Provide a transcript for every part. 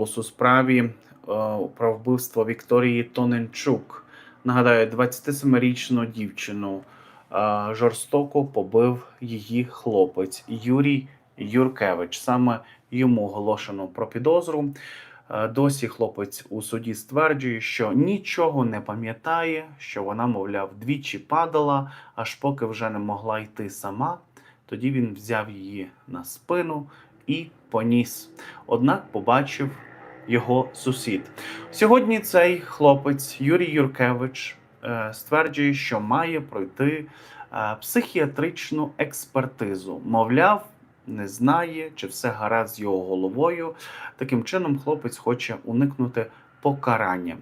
у справі е, про вбивство Вікторії Тоненчук. Нагадаю, 27-річну дівчину е, жорстоко побив її хлопець Юрій Юркевич. Саме йому оголошено про підозру. Е, Досі хлопець у суді стверджує, що нічого не пам'ятає, що вона, мовляв, двічі падала, аж поки вже не могла йти сама. Тоді він взяв її на спину і поніс. Однак побачив його сусід. Сьогодні цей хлопець Юрій Юркевич е, стверджує, що має пройти е, психіатричну експертизу. Мовляв, не знає, чи все гаразд з його головою. Таким чином, хлопець хоче уникнути покарання.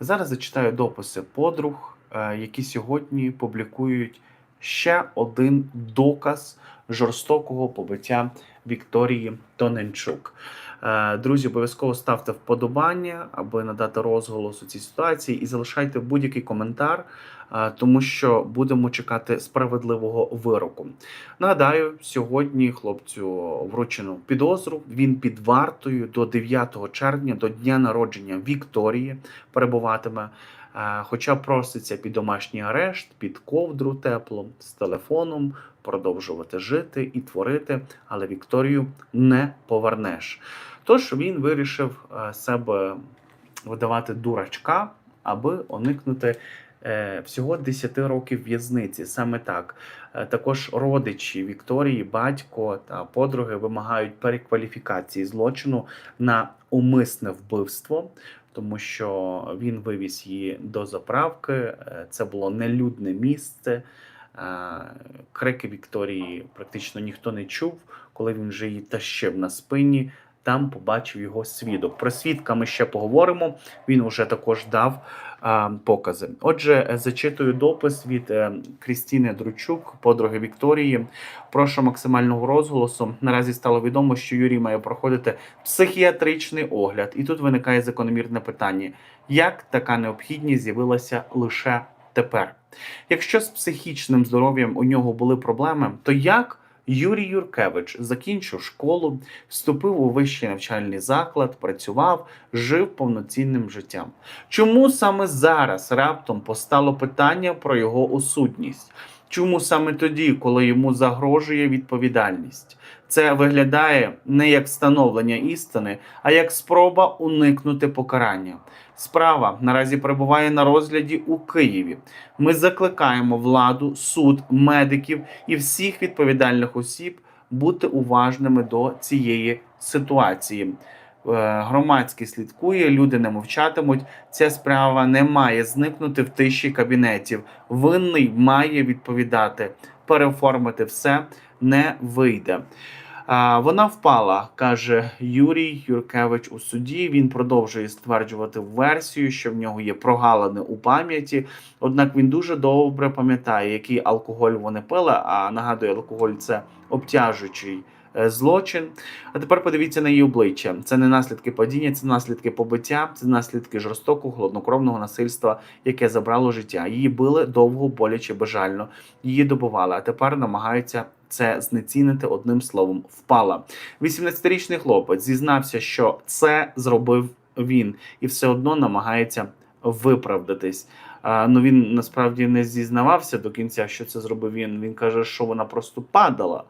Зараз зачитаю дописи подруг, е, які сьогодні публікують ще один доказ жорстокого побиття Вікторії Тоненчук. Е, Друзі, обов'язково ставте вподобання, аби надати розголос у цій ситуації, і залишайте будь-який коментар, е, тому що будемо чекати справедливого вироку. Нагадаю, сьогодні хлопцю вручено підозру. Він під вартою до 9 червня, до дня народження Вікторії, перебуватиме. Е, Хоча проситься під домашній арешт, під ковдру тепло, з телефоном продовжувати жити і творити, але Вікторію не повернеш. Тож він вирішив е, себе видавати дурачка, аби уникнути е, всього 10 років в'язниці. Саме так. Е, Також родичі Вікторії, батько та подруги вимагають перекваліфікації злочину на умисне вбивство, тому що він вивіз її до заправки. Це було нелюдне місце. Крики Вікторії практично ніхто не чув, коли він вже її тащив на спині. Там побачив його свідок. Про свідка ми ще поговоримо. Він уже також дав а, покази. Отже, е, зачитую допис від е, Крістіни Дручук, подруги Вікторії. Прошу максимального розголосу. Наразі стало відомо, що Юрій має проходити психіатричний огляд, і тут виникає закономірне питання: як така необхідність з'явилася лише тепер? Якщо з психічним здоров'ям у нього були проблеми, то як Юрій Юркевич закінчив школу, вступив у вищий навчальний заклад, працював, жив повноцінним життям? Чому саме зараз раптом постало питання про його осудність? Чому саме тоді, коли йому загрожує відповідальність? Це виглядає не як встановлення істини, а як спроба уникнути покарання. Справа наразі перебуває на розгляді у Києві. Ми закликаємо владу, суд, медиків і всіх відповідальних осіб бути уважними до цієї ситуації. Е, Громадськість слідкує, люди не мовчатимуть. Ця справа не має зникнути в тиші кабінетів. Винний має відповідати. Переоформити все не вийде. Вона впала, каже Юрій Юркевич у суді. Він продовжує стверджувати версію, що в нього є прогалини у пам'яті. Однак він дуже добре пам'ятає, який алкоголь вони пили. А нагадую, алкоголь це обтяжуючий е, злочин. А тепер подивіться на її обличчя. Це не наслідки падіння, це наслідки побиття, це наслідки жорстокого холоднокровного насильства, яке забрало життя. Її били довго, боляче, бажально. Її добували, а тепер намагаються це знецінити одним словом. Впала. 18-річний хлопець зізнався, що це зробив він, і все одно намагається виправдатись. А, ну він насправді не зізнавався до кінця, що це зробив він. Він каже, що вона просто падала.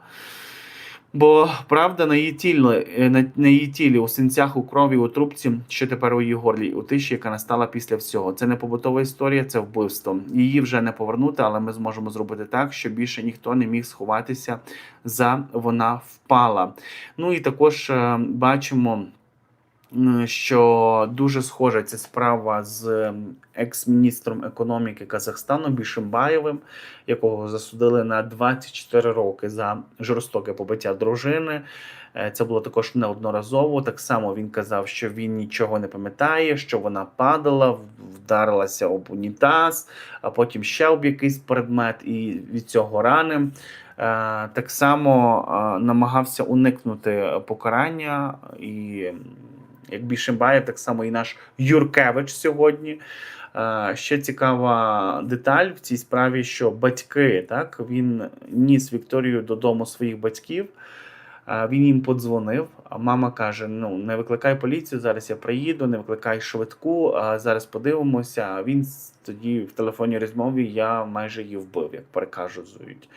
Бо правда на її тілі, е, на, на її тілі, у синцях, у крові, у трубці, що тепер у її горлі, у тиші, яка настала після всього. Це не побутова історія, це вбивство. Її вже не повернути, але ми зможемо зробити так, щоб більше ніхто не міг сховатися за вона впала. Ну і також е, бачимо. Що дуже схожа ця справа з екс-міністром економіки Казахстану Бішимбаєвим, якого засудили на 24 роки за жорстоке побиття дружини. Е, Це було також неодноразово. Так само він казав, що він нічого не пам'ятає, що вона падала, вдарилася об унітаз, а потім ще об якийсь предмет, і від цього рани. Е, Так само е, намагався уникнути покарання і. Як Бішимбаєв, так само і наш Юркевич сьогодні. Е, Ще цікава деталь в цій справі, що батьки, так, він ніс Вікторію додому своїх батьків. Е, Він їм подзвонив, А мама каже: ну не викликай поліцію, зараз я приїду, не викликай швидку, а зараз подивимося. Він тоді в телефонній розмові я майже її вбив, як перекажуть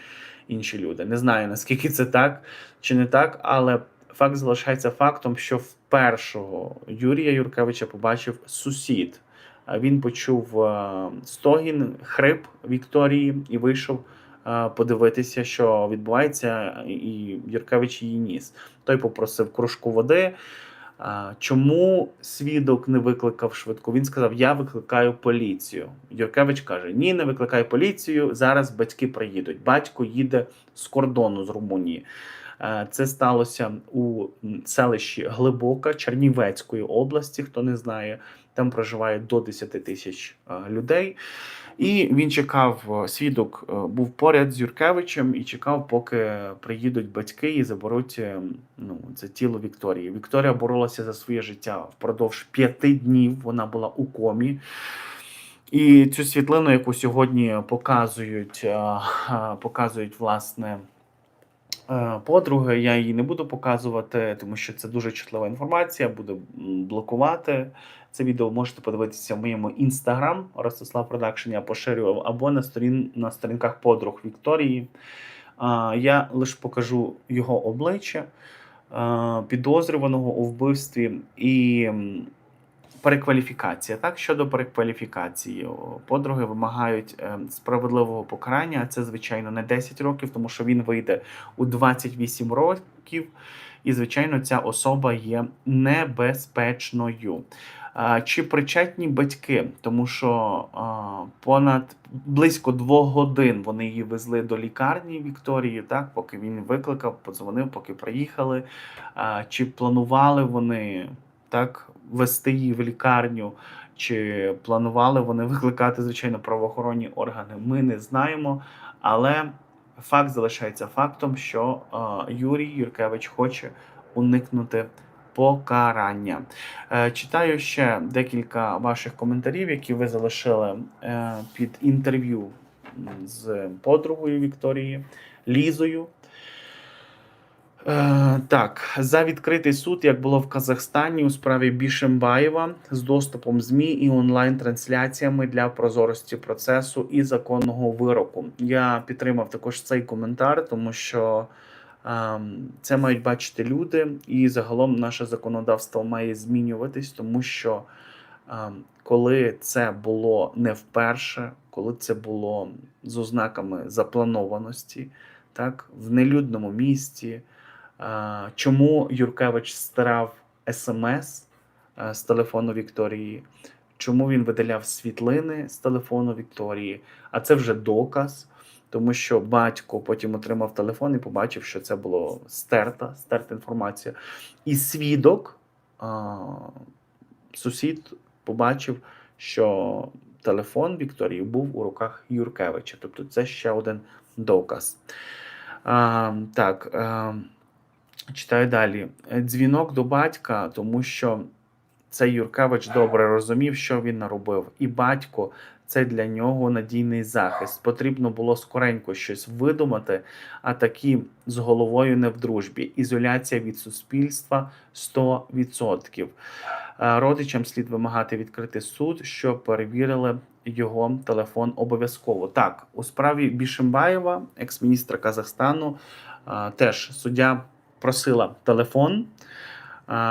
інші люди. Не знаю наскільки це так чи не так, але факт залишається фактом, що в першого Юрія Юркевича побачив сусід. Він почув е, стогін, хрип Вікторії і вийшов е, подивитися, що відбувається, і Юркевич її ніс. Той попросив кружку води. Чому свідок не викликав швидку? Він сказав: Я викликаю поліцію. Юркевич каже: Ні, не викликай поліцію. Зараз батьки приїдуть. Батько їде з кордону з Румунії. Е, Це сталося у селищі Глибока Чернівецької області. Хто не знає, там проживає до 10 тисяч е, людей. І він чекав, е, свідок був поряд з Юркевичем і чекав, поки приїдуть батьки і заберуть ну, це тіло Вікторії. Вікторія боролася за своє життя впродовж п'яти днів. Вона була у комі. І цю світлину, яку сьогодні показують, показують власне. Е, Подруги, я її не буду показувати, тому що це дуже чутлива інформація. Буду блокувати це відео. Можете подивитися в моєму інстаграм Ростислав Продакшн, я поширював, або на сторін на сторінках подруг Вікторії. Я лише покажу його обличчя підозрюваного у вбивстві і перекваліфікація. Так, щодо перекваліфікації, подруги вимагають е, справедливого покарання. а Це, звичайно, не 10 років, тому що він вийде у 28 років, і, звичайно, ця особа є небезпечною. Чи причетні батьки, тому що понад близько двох годин вони її везли до лікарні Вікторії, так поки він викликав, подзвонив, поки приїхали. Чи планували вони так вести її в лікарню, чи планували вони викликати звичайно правоохоронні органи? Ми не знаємо, але факт залишається фактом, що а, Юрій Юркевич хоче уникнути покарання. Е, Читаю ще декілька ваших коментарів, які ви залишили е, під інтерв'ю з подругою Вікторії Лізою. Е, Так, за відкритий суд, як було в Казахстані у справі Бішембаєва з доступом ЗМІ і онлайн-трансляціями для прозорості процесу і законного вироку. Я підтримав також цей коментар, тому що ем, це мають бачити люди, і загалом наше законодавство має змінюватись, тому що ем, коли це було не вперше, коли це було з ознаками запланованості, так, в нелюдному місті. Чому Юркевич стирав смс з телефону Вікторії? Чому він видаляв світлини з телефону Вікторії? А це вже доказ, тому що батько потім отримав телефон і побачив, що це було стерта, стерта інформація. І свідок, сусід, побачив, що телефон Вікторії був у руках Юркевича. Тобто це ще один доказ. Так. А, Читаю далі. Е, Дзвінок до батька, тому що цей Юркевич добре розумів, що він наробив, і батько це для нього надійний захист. Потрібно було скоренько щось видумати, а такі з головою не в дружбі. Ізоляція від суспільства 100%. Е, Родичам слід вимагати відкрити суд, щоб перевірили його телефон обов'язково. Так, у справі Бішембаєва, екс-міністра Казахстану, е, теж суддя просила телефон.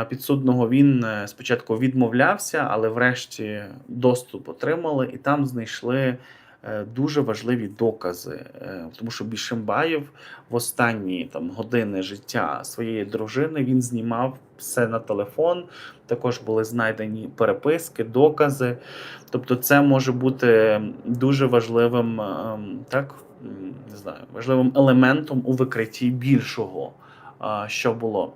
Підсудного він е, спочатку відмовлявся, але врешті доступ отримали, і там знайшли е, дуже важливі докази. Е, Тому що Бішембаєв в останні там години життя своєї дружини він знімав все на телефон. Також були знайдені переписки, докази. Тобто, це може бути дуже важливим, ем, так не знаю, важливим елементом у викритті більшого що було.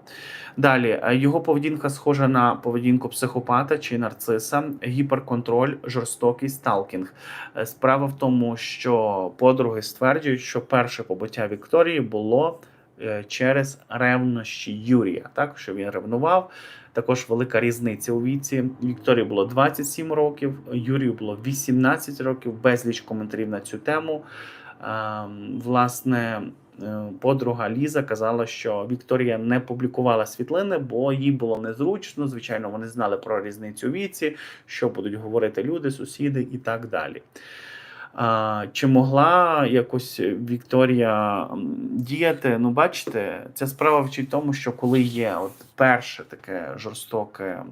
Далі е, його поведінка схожа на поведінку психопата чи нарциса, гіперконтроль, жорстокий сталкінг. Е, Справа в тому, що подруги стверджують, що перше побиття Вікторії було е, через ревнощі Юрія, так що він ревнував. Також велика різниця у віці. Вікторії було 27 років, Юрію було 18 років, безліч коментарів на цю тему. Ем, Власне, подруга Ліза казала, що Вікторія не публікувала світлини, бо їй було незручно. Звичайно, вони знали про різницю віці, що будуть говорити люди, сусіди і так далі. Чи могла якось Вікторія діяти? Ну, бачите, ця справа вчить тому, що коли є от перше таке жорстоке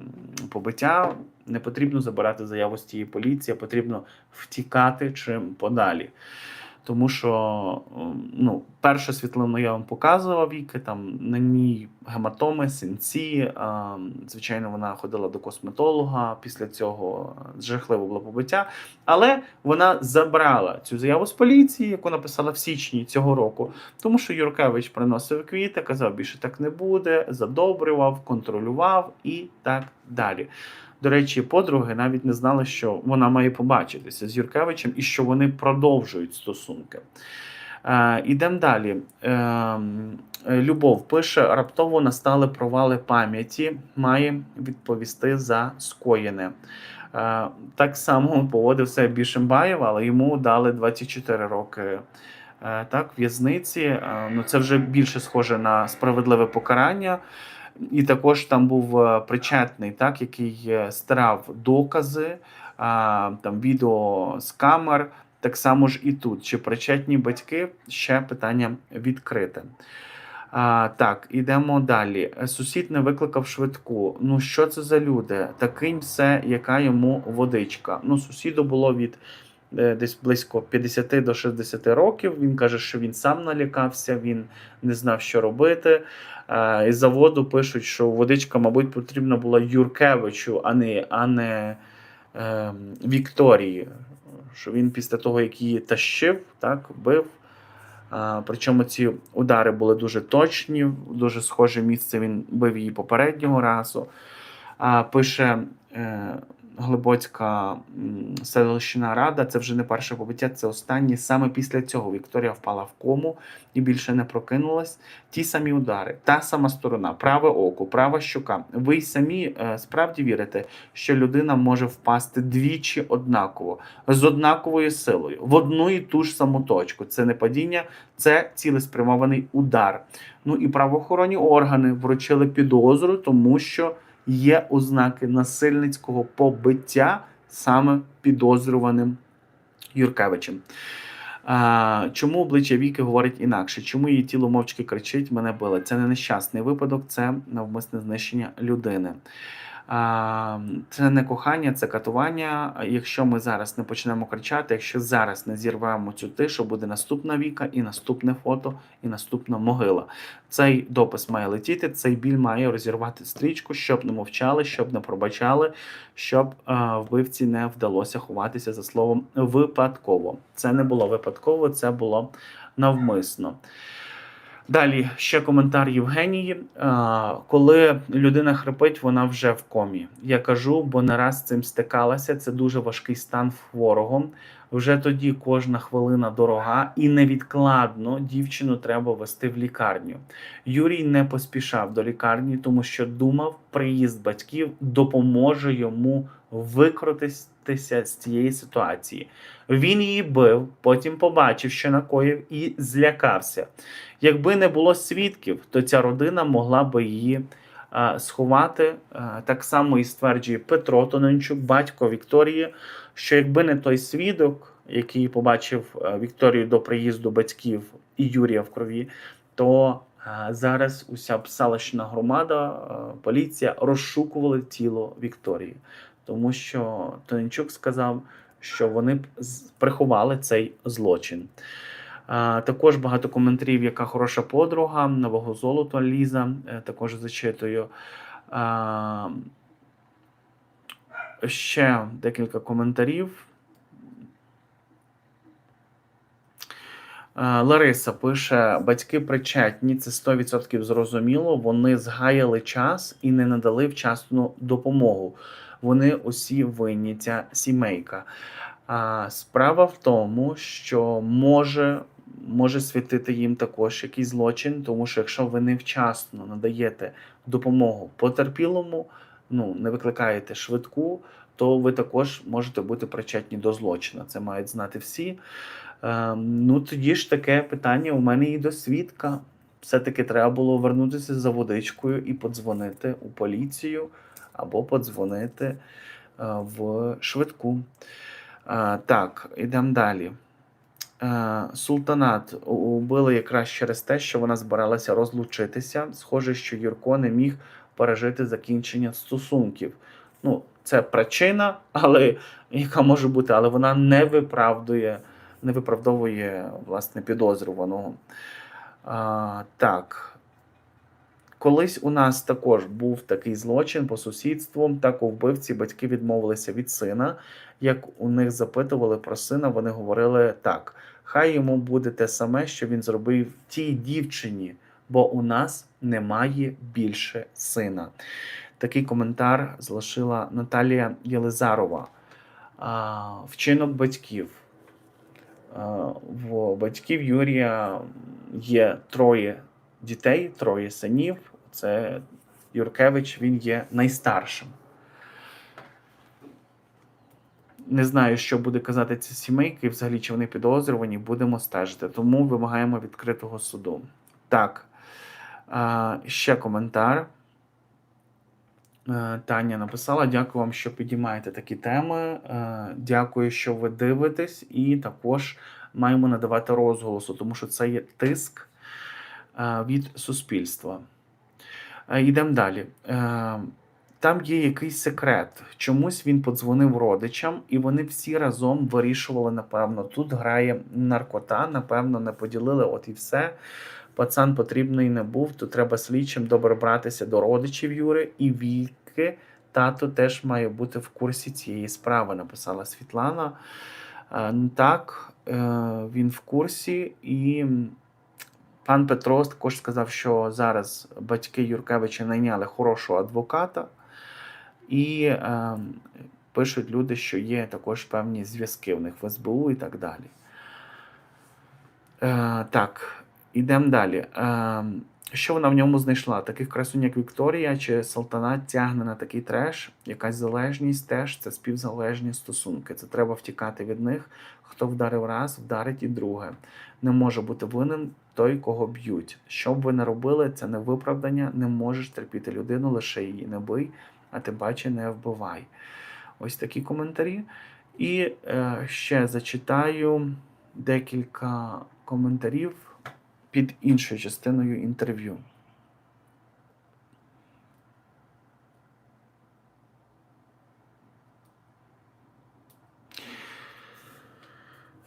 побиття, не потрібно забирати заяву з тієї поліції, а потрібно втікати чим подалі. Тому що м, ну, першу світлину я вам показував Віки, там на ній гематоми, синці. Звичайно, вона ходила до косметолога. Після цього жахливе було побиття. Але вона забрала цю заяву з поліції, яку написала в січні цього року, тому що Юркевич приносив квіти, казав, більше так не буде, задобрював, контролював і так далі. До речі, подруги навіть не знали, що вона має побачитися з Юркевичем і що вони продовжують стосунки. Е, ідемо далі. Е, Любов пише: раптово настали провали пам'яті, має відповісти за скоєне. Е, так само поводив себе Бішембаєв, але йому дали 24 роки е, так, в'язниці. Е, Ну, це вже більше схоже на справедливе покарання. І також там був е, причетний, так, який е, стирав докази, там відео з камер. Так само ж і тут. Чи причетні батьки? Ще питання відкрите. А, так, ідемо далі. Сусід не викликав швидку. Ну, що це за люди? Таким все, яка йому водичка. Ну, сусіду було від десь близько 50 до 60 років. Він каже, що він сам налякався, він не знав, що робити. А, із заводу пишуть, що водичка, мабуть, потрібна була Юркевичу, а не, а не е, Вікторії. Що він після того, як її тащив, так, бив. А, причому ці удари були дуже точні, дуже схоже місце він бив її попереднього разу. А, пише е, Глибоцька селищна рада, це вже не перше побиття, це останнє. Саме після цього Вікторія впала в кому і більше не прокинулась. Ті самі удари, та сама сторона, праве око, права щука. Ви й самі е, справді вірите, що людина може впасти двічі однаково, з однаковою силою, в одну і ту ж саму точку. Це не падіння, це цілеспрямований удар. Ну і правоохоронні органи вручили підозру, тому що є ознаки насильницького побиття саме підозрюваним Юркевичем. Чому обличчя Віки говорить інакше? Чому її тіло мовчки кричить, мене били? Це не нещасний випадок, це навмисне знищення людини. Це не кохання, це катування. Якщо ми зараз не почнемо кричати, якщо зараз не зірвемо цю тишу, буде наступна віка, і наступне фото, і наступна могила. Цей допис має летіти, цей біль має розірвати стрічку, щоб не мовчали, щоб не пробачали, щоб е, вбивці не вдалося ховатися за словом випадково. Це не було випадково, це було навмисно. Далі ще коментар Євгенії. Коли людина хрипить, вона вже в комі. Я кажу, бо не раз з цим стикалася. Це дуже важкий стан хворого. Вже тоді кожна хвилина дорога і невідкладно дівчину треба вести в лікарню. Юрій не поспішав до лікарні, тому що думав, приїзд батьків допоможе йому викрутитися з цієї ситуації. Він її бив, потім побачив, що накоїв, і злякався. Якби не було свідків, то ця родина могла би її а, сховати. А, так само і стверджує Петро Тоненчук, батько Вікторії, що якби не той свідок, який побачив а, Вікторію до приїзду батьків і Юрія в крові, то зараз уся б селищна громада, поліція розшукували тіло Вікторії, тому що Тоненчук сказав, що вони приховали цей злочин. Також багато коментарів, яка хороша подруга, нового золота Ліза. е, Також зачитую. Ще декілька коментарів. Лариса пише: батьки причетні, це 100% зрозуміло. Вони згаяли час і не надали вчасну допомогу. Вони усі винні, ця сімейка. А справа в тому, що може, може світити їм також якийсь злочин, тому що якщо ви невчасно надаєте допомогу потерпілому, ну не викликаєте швидку, то ви також можете бути причетні до злочину. Це мають знати всі. Е, ну тоді ж таке питання у мене і до свідка. Все-таки треба було вернутися за водичкою і подзвонити у поліцію або подзвонити е, в швидку. Е, так, ідемо далі. Е, Султанат убили якраз через те, що вона збиралася розлучитися. Схоже, що Юрко не міг пережити закінчення стосунків. Ну, це причина, але яка може бути, але вона не виправдує, не виправдовує власне підозрюваного. А, так. Колись у нас також був такий злочин по сусідству. Так у вбивці батьки відмовилися від сина. Як у них запитували про сина, вони говорили так: хай йому буде те саме, що він зробив тій дівчині, бо у нас немає більше сина. Такий коментар залишила Наталія Єлизарова. Вчинок батьків. В батьків Юрія є троє дітей, троє синів. Це Юркевич, він є найстаршим. Не знаю, що буде казати ці сімейки, взагалі, чи вони підозрювані, будемо стежити. Тому вимагаємо відкритого суду. Так, ще коментар. Е, Таня написала: дякую вам, що підіймаєте такі теми. Е, Дякую, що ви дивитесь, і також маємо надавати розголосу, тому що це є тиск від суспільства. Е, Йдемо далі. Е, Там є якийсь секрет. Чомусь він подзвонив родичам, і вони всі разом вирішували, напевно, тут грає наркота, напевно, не поділили, от і все. Пацан потрібний не був, то треба слідчим добре братися до родичів Юри і Віки. Тато теж має бути в курсі цієї справи, написала Світлана. Е, Так, е, він в курсі, і пан Петро також сказав, що зараз батьки Юркевича найняли хорошого адвоката, і е, пишуть люди, що є також певні зв'язки в них в СБУ і так далі. Е, так, ідемо далі. Е, що вона в ньому знайшла? Таких красунь, як Вікторія чи Салтанат тягне на такий треш, якась залежність теж це співзалежні стосунки. Це треба втікати від них. Хто вдарив раз, вдарить і друге. Не може бути винен той, кого б'ють. Що б ви не робили, це не виправдання, не можеш терпіти людину, лише її не бий, а ти бачи, не вбивай. Ось такі коментарі. І е, ще зачитаю декілька коментарів під іншою частиною інтерв'ю.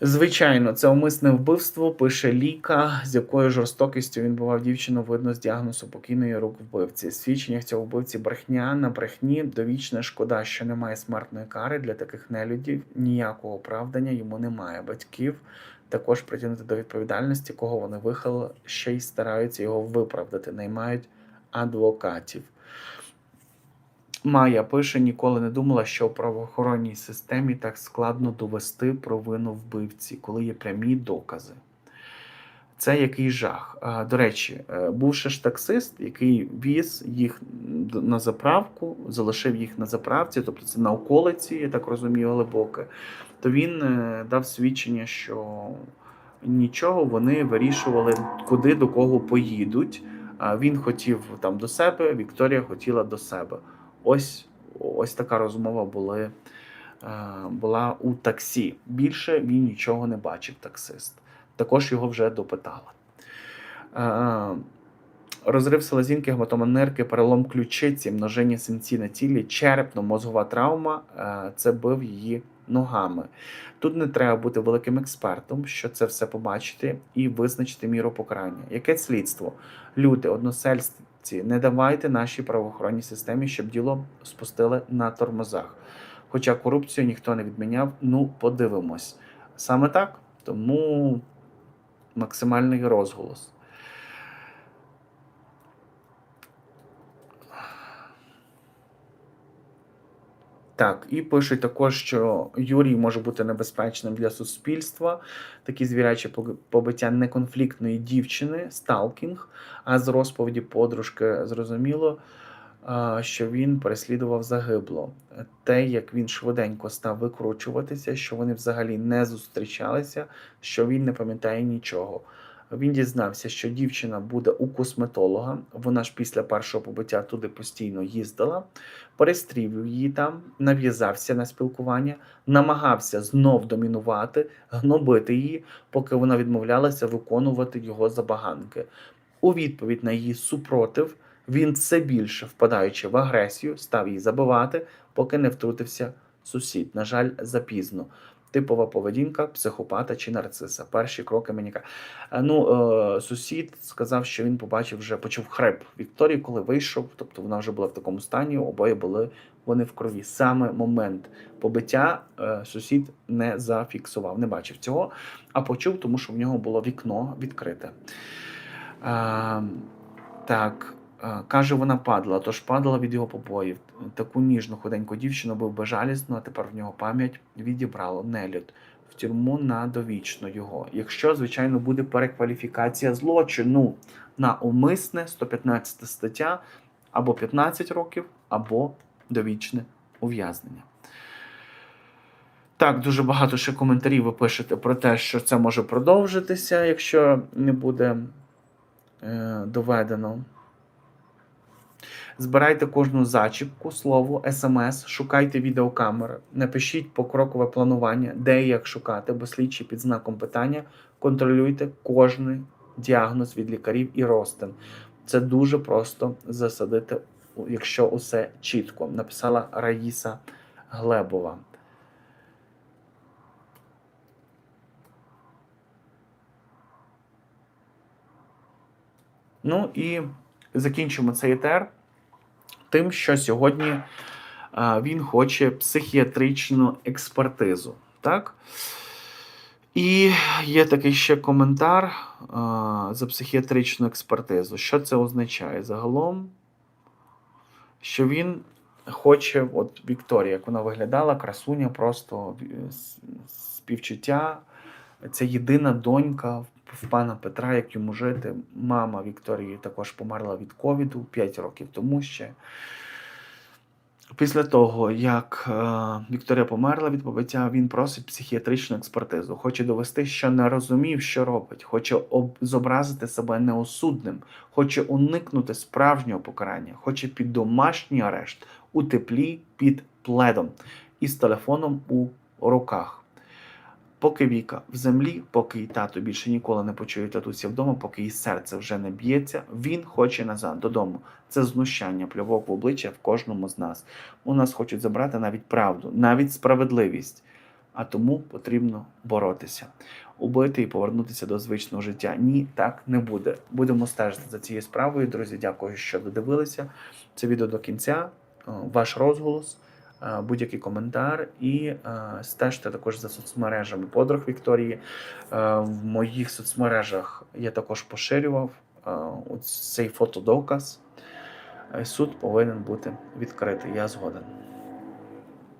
Звичайно, це умисне вбивство, пише Ліка, з якою жорстокістю він бував дівчину, видно з діагнозу покійної рук вбивці. Свідчення цього вбивці брехня на брехні, довічна шкода, що немає смертної кари для таких нелюдів, ніякого оправдання йому немає. Батьків також притягнути до відповідальності, кого вони вихали, ще й стараються його виправдати, наймають адвокатів. Майя пише, ніколи не думала, що в правоохоронній системі так складно довести провину вбивці, коли є прямі докази. Це який жах. До речі, е, був ще ж таксист, який віз їх на заправку, залишив їх на заправці, тобто це на околиці, я так розумію, глибоке. То він е, дав свідчення, що нічого, вони вирішували, куди до кого поїдуть. Він хотів там до себе, Вікторія хотіла до себе. Ось, ось така розмова були, е, була у таксі. Більше він нічого не бачив, таксист. Також його вже допитали. Е, Розрив селезінки, гематома нирки, перелом ключиці, множення синці на тілі, черепно-мозгова травма е, це бив її ногами. Тут не треба бути великим експертом, щоб це все побачити і визначити міру покарання. Яке слідство? Люди, односельці, не давайте нашій правоохоронній системі, щоб діло спустили на тормозах. Хоча корупцію ніхто не відміняв, ну подивимось. Саме так, тому максимальний розголос. Так, і пишуть також, що Юрій може бути небезпечним для суспільства. Такі звірячі побиття неконфліктної дівчини, сталкінг, а з розповіді подружки зрозуміло, що він переслідував загибло. Те, як він швиденько став викручуватися, що вони взагалі не зустрічалися, що він не пам'ятає нічого. Він дізнався, що дівчина буде у косметолога. Вона ж після першого побиття туди постійно їздила, перестрівив її там, нав'язався на спілкування, намагався знов домінувати, гнобити її, поки вона відмовлялася виконувати його забаганки. У відповідь на її супротив, він все більше впадаючи в агресію, став її забивати, поки не втрутився сусід. На жаль, запізно. Типова поведінка психопата чи нарциса. Перші кроки мені Е, Ну, е, сусід сказав, що він побачив вже почув хреп Вікторії, коли вийшов. Тобто вона вже була в такому стані, обоє були вони в крові. Саме момент побиття е, сусід не зафіксував, не бачив цього, а почув, тому що в нього було вікно відкрите. Е, так. Е, Каже, вона падала, тож падала від його побоїв. Таку ніжну худеньку дівчину був безжалісно, а тепер в нього пам'ять відібрало нелюд в тюрму на довічно його. Якщо, звичайно, буде перекваліфікація злочину на умисне 115 стаття або 15 років, або довічне ув'язнення. Так, дуже багато ще коментарів ви пишете про те, що це може продовжитися, якщо не буде е, доведено. Збирайте кожну зачіпку, слово, смс, шукайте відеокамери, напишіть покрокове планування, де і як шукати, бо слідчі під знаком питання контролюйте кожний діагноз від лікарів і розтин. Це дуже просто засадити, якщо усе чітко. Написала Раїса Глебова. Ну і закінчимо цей етер тим, що сьогодні він хоче психіатричну експертизу. Так? І є такий ще коментар за психіатричну експертизу. Що це означає? Загалом, що він хоче, от Вікторія, як вона виглядала, красуня, просто е, співчуття. Це єдина донька в пана Петра, як йому жити. Мама Вікторії також померла від ковіду 5 років тому ще. Після того, як е, Вікторія померла від побиття, він просить психіатричну експертизу. Хоче довести, що не розумів, що робить, хоче зобразити себе неосудним, хоче уникнути справжнього покарання, хоче під домашній арешт у теплі під пледом і з телефоном у руках. Поки Віка в землі, поки її тато більше ніколи не почує татуся вдома, поки її серце вже не б'ється, він хоче назад додому. Це знущання, плювок в обличчя в кожному з нас. У нас хочуть забрати навіть правду, навіть справедливість. А тому потрібно боротися, убити і повернутися до звичного життя. Ні, так не буде. Будемо стежити за цією справою. Друзі, дякую, що додивилися це відео до кінця. Е, Ваш розголос будь-який коментар і е, стежте також за соцмережами подруг Вікторії. Е, В моїх соцмережах я також поширював е, цей фотодоказ. Е, Суд повинен бути відкритий. Я згоден.